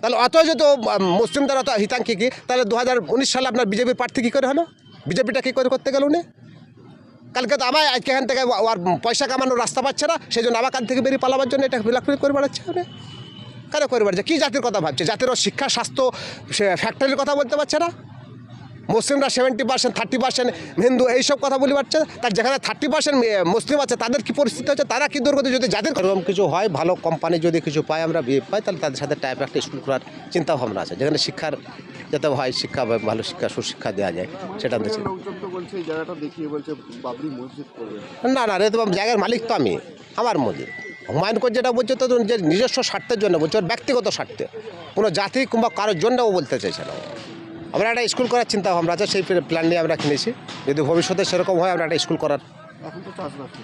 তাহলে অত যদি মুসলিমদের অত হিতাঙ্কি কি তাহলে দু হাজার উনিশ সালে আপনার বিজেপির প্রার্থী কী করে হলো? বিজেপিটা কী করে করতে গেল উনি? কালকে তো আবার আজকে এখান থেকে আর পয়সা কামানোর রাস্তা পাচ্ছে না, সেই জন্য আবার কাল থেকে বেরিয়ে পালাবার জন্য এটা বিলাক করে বেড়াচ্ছে উনি। কেন করে বেড়াচ্ছে? কী জাতির কথা ভাবছে? জাতির শিক্ষা, স্বাস্থ্য, সে ফ্যাক্টরির কথা বলতে পারছে না? মুসলিমরা seventy percent thirty percent Hindu, এইসব কথা বলি পারছে তার যেখানে থার্টি পার্সেন্ট মুসলিম আছে, তাদের কি পরিস্থিতি হচ্ছে? তারা কি দুর্গতি যদি যাদের এরকম কিছু হয়, ভালো কোম্পানি যদি কিছু পায়, আমরা বিয়ে পাই, তাহলে তাদের সাথে টাইপ একটা স্কুল করার চিন্তা ভাবনা আছে। যেখানে শিক্ষার যাতে হয়, শিক্ষা ভালো শিক্ষা, সুশিক্ষা দেওয়া যায়, সেটা দেখছি না না রে তো জায়গার মালিক তো আমি, আমার মধ্যে হুমায়ুন কর যেটা বলছে, তো নিজস্ব স্বার্থের জন্য বলছে ব্যক্তিগত স্বার্থে। কোনো জাতি কিংবা কারোর জন্য ও বলতে চাইছে না। আমরা একটা স্কুল করার চিন্তা ভাবনা আছে সেই প্ল্যান নিয়ে আমরা কিনেছি। যদি ভবিষ্যতে সেরকম হয় আমরা একটা স্কুল করার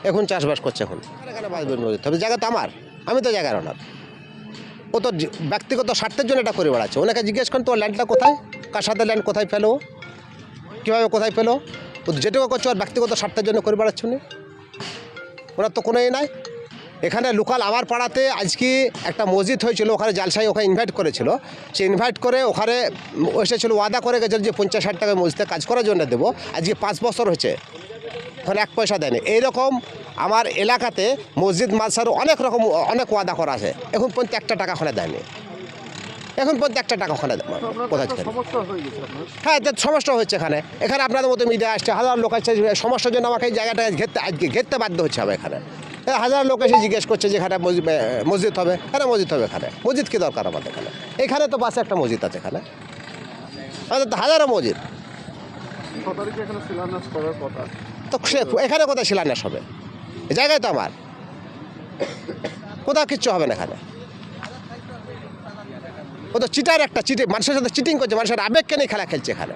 এখন চাষবাস করছে। এখন এখানে। বাঁচবেন তবে জায়গা তো আমার আমি তো জায়গার ওনার ও তো ব্যক্তিগত স্বার্থের জন্য এটা করে বেড়াচ্ছে ওনাকে জিজ্ঞেস করেন তো ল্যান্ডটা কোথায়? কার সাথে ল্যান্ড কোথায় ফেলো কীভাবে কোথায় ফেলো ও যেটুকু করছে ওর ব্যক্তিগত স্বার্থের জন্য করে বেড়াচ্ছে উনি। ওনার তো কোনো ই নাই। এখানে লোকাল আমার পাড়াতে আজকে একটা মসজিদ হয়েছিল ওখানে জালসাই ওখানে ইনভাইট করেছিল। সে ইনভাইট করে ওখানে এসেছিল ওয়াদা করে গেছিল যে পঞ্চাশ ষাট টাকা মসজিদে কাজ করার জন্য দেবো। আজকে পাঁচ বছর হয়েছে ওখানে এক পয়সা দেয়নি। এইরকম আমার এলাকাতে মসজিদ মাদ্রাসার অনেক রকম অনেক ওয়াদা করা আছে। এখন পর্যন্ত একটা টাকা ওখানে দেয়নি। এখন পর্যন্ত একটা টাকা ওখানে কোথায় হয়ে সমস্যা হচ্ছে এখানে। এখানে আপনাদের মতো মিডিয়া আসছে হাজার লোক আসছে সমস্যার জন্য আমাকে এই জায়গাটা ঘেরতে আজকে ঘেরতে বাধ্য হচ্ছে আমি এখানে। হাজার লোক এসে জিজ্ঞেস করছে যে এখানে মসজিদ হবে। এখানে মসজিদ হবে এখানে। মসজিদ কী দরকার আমাদের এখানে? এখানে তো পাশে একটা মসজিদ আছে এখানে। আমাদের তো হাজারো মসজিদ। তো সে এখানে কোথায় শিলান্যাস হবে? জায়গায় তো আমার। কোথাও কিচ্ছু হবে না এখানে। ও তো চিটার একটা চিটিং, মানুষের সাথে চিটিং করছে, মানুষের আবেগকে নিয়ে খেলা খেলছে এখানে।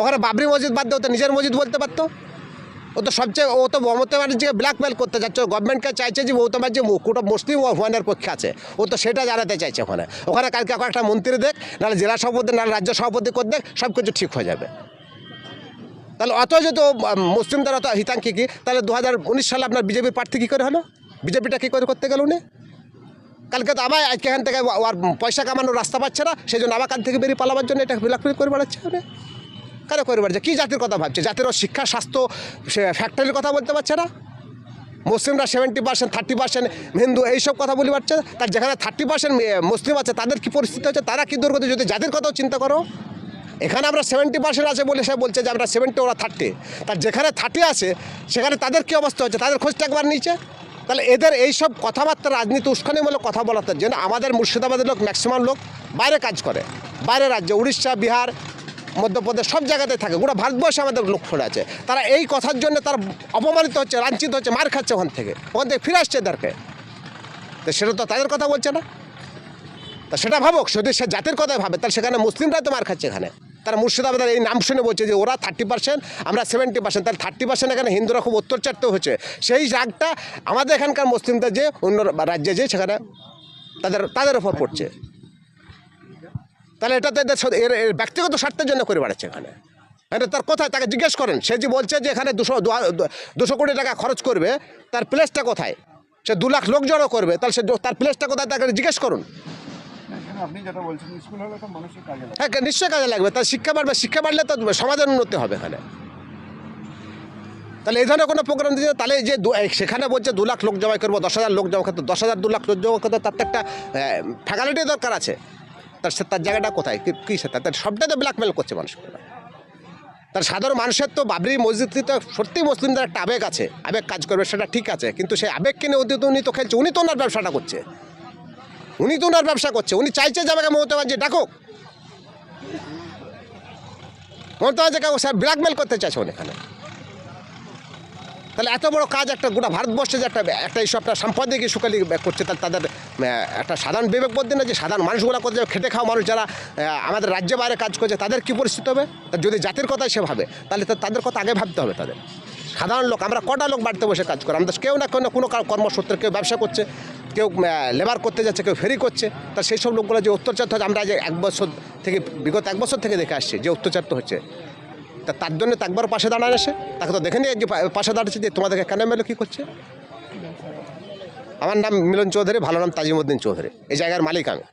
ওখানে বাবরি মসজিদ বাদ দিয়ে তো নিজের মসজিদ বলতে পারতো? ও তো সবচেয়ে ও তো মমতা ব্যানার্জিকে ব্ল্যাকমেল করতে যাচ্ছে। গভর্নমেন্টকে চাইছে যে মমতা ব্যানার্জি কোটা মুসলিম ও হুয়ানের পক্ষে আছে। ও তো সেটা জানাতে চাইছে ওখানে। ওখানে কালকে একটা মন্ত্রী দেখ, নাহলে জেলা সভাপতি, নাহলে রাজ্য সভাপতি করে দেখ সব কিছু ঠিক হয়ে যাবে। তাহলে অত যদি মুসলিমদের অত হিতাঙ্কি কি তাহলে দু হাজার উনিশ সালে আপনার বিজেপির প্রার্থী কী করে হলো? বিজেপিটা কী করে করতে গেল উনি? কালকে তো আবার আজকে এখান থেকে পয়সা কামানোর রাস্তা পাচ্ছে না সেই জন্য আবার কাল থেকে বেরিয়ে পালাবার জন্য এটা বিলাকপিল করে বেড়াচ্ছে কেন করে বেড়াচ্ছে কী জাতির কথা ভাবছে? জাতির শিক্ষা, স্বাস্থ্য, সে ফ্যাক্টরির কথা বলতে পারছে না? মুসলিমরা seventy percent thirty percent Hindu এইসব কথা বলি পারছে তার যেখানে থার্টি পার্সেন্ট মুসলিম আছে, তাদের কী পরিস্থিতি হচ্ছে? তারা কি দুর্গতি? যদি জাতির কথাও চিন্তা করো, এখানে আমরা সেভেন্টি পার্সেন্ট আছে বলে সে বলছে যে আমরা সেভেন্টি ওরা থার্টি তার যেখানে থার্টি আছে, সেখানে তাদের কী অবস্থা হচ্ছে? তাদের খোঁজটা একবার নিচে তাহলে এদের এইসব কথাবার্তা, রাজনীতি উস্কানিমূলক কথা বলার জন্য আমাদের মুর্শিদাবাদের লোক ম্যাক্সিমাম লোক বাইরে কাজ করে। বাইরে রাজ্যে, উড়িষ্যা, বিহার মধ্যপ্রদেশ সব জায়গাতে থাকে। গোটা ভারতবর্ষে আমাদের লোক আছে। তারা এই কথার জন্য তারা অপমানিত হচ্ছে, লাঞ্ছিত হচ্ছে, মার খাচ্ছে ওখান থেকে। ওখান থেকে ফিরে আসছে এদেরকে। তো সেটা তো তাদের কথা বলছে না। তা সেটা ভাবুক, যদি সে জাতির কথাই ভাবে, তাহলে সেখানে মুসলিমরাই তো মার খাচ্ছে এখানে। তারা মুর্শিদাবাদের এই নাম শুনে বলছে যে ওরা থার্টি পার্সেন্ট আমরা সেভেন্টি পার্সেন্ট তাহলে থার্টি পার্সেন্ট এখানে হিন্দুরা খুব অত্যাচারিত হচ্ছে। সেই রাগটা আমাদের এখানকার মুসলিমদের যে অন্য রাজ্যে যে সেখানে তাদের তাদের ওপর পড়ছে। তাহলে এটা তো এদের এর ব্যক্তিগত স্বার্থের জন্য করে বেড়াচ্ছে এখানে। এটা তার কোথায়? তাকে জিজ্ঞেস করেন। সে যে বলছে যে এখানে দুশো দুশো কোটি টাকা খরচ করবে তার প্লেসটা কোথায়? সে দু লাখ লোক জড়ো করবে তাহলে সে তার প্লেসটা কোথায়? তাকে জিজ্ঞেস করুন। হ্যাঁ নিশ্চয়ই কাজে লাগবে। তার শিক্ষা বাড়বে শিক্ষা বাড়লে তো সমাজের উন্নতি হবে এখানে। তাহলে এই ধরনের কোনো প্রোগ্রাম দিয়েছে তাহলে যে সেখানে বলছে দু লাখ লোক জমা করব দশ হাজার লোক জমা করতে দশ হাজার দু লাখ লোক জমা করতে তার তো একটা ফ্যাকাল্টি দরকার আছে। তার সে তার জায়গাটা কোথায়? কী সে তার সবটাই তো ব্ল্যাকমেল করছে মানুষকে তার সাধারণ মানুষের তো বাবরি মসজিদ তো সত্যি মুসলিমদের একটা আবেগ আছে। আবেগ কাজ করবে, সেটা ঠিক আছে। কিন্তু সেই আবেগ কিনে ওদের উনি তো খেলছে? উনি তো ওনার ব্যবসাটা করছে। উনি তো ওনার ব্যবসা করছে। উনি চাইছে যে আমাকে মমতা ব্যানার্জি ডাকুক। মমতা ব্যানার্জিকে স্যার ব্ল্যাকমেল করতে চাইছে এখানে। তাহলে এত বড় কাজ একটা গোটা ভারতবর্ষে যে একটা একটা এইসব একটা সাম্পাদিক সুকালি করছে, তাহলে তাদের একটা সাধারণ বিবেক বলতে না যে সাধারণ মানুষগুলো করতে খেটে খাওয়া মানুষ যারা আমাদের রাজ্যে বাইরে কাজ করছে, তাদের কী পরিস্থিতি হবে? যদি জাতির কথাই সে ভাবে, তাহলে তাদের কথা আগে ভাবতে হবে তাদের। সাধারণ লোক, আমরা কটা লোক বাড়িতে বসে কাজ করে? আমাদের কেউ না কেউ না কোনো কার- কর্মসূত্রে কেউ ব্যবসা করছে, কেউ লেবার করতে যাচ্ছে, কেউ ফেরি করছে। তা সেই সব লোকগুলো যে অত্যাচার হচ্ছে, আমরা যে এক বছর থেকে, বিগত এক বছর থেকে দেখে আসছি যে অত্যাচার তো হচ্ছে। তা তার জন্য তো একবার পাশে দাঁড়ানো এসে তাকে তো দেখে নিয়ে যে পাশে দাঁড়াচ্ছে যে তোমাদেরকে কেন মেলো, কী করছে? আমার নাম মিলন চৌধুরী ভালো নাম তাজিমুদ্দিন চৌধুরী। এই জায়গার মালিক আমি।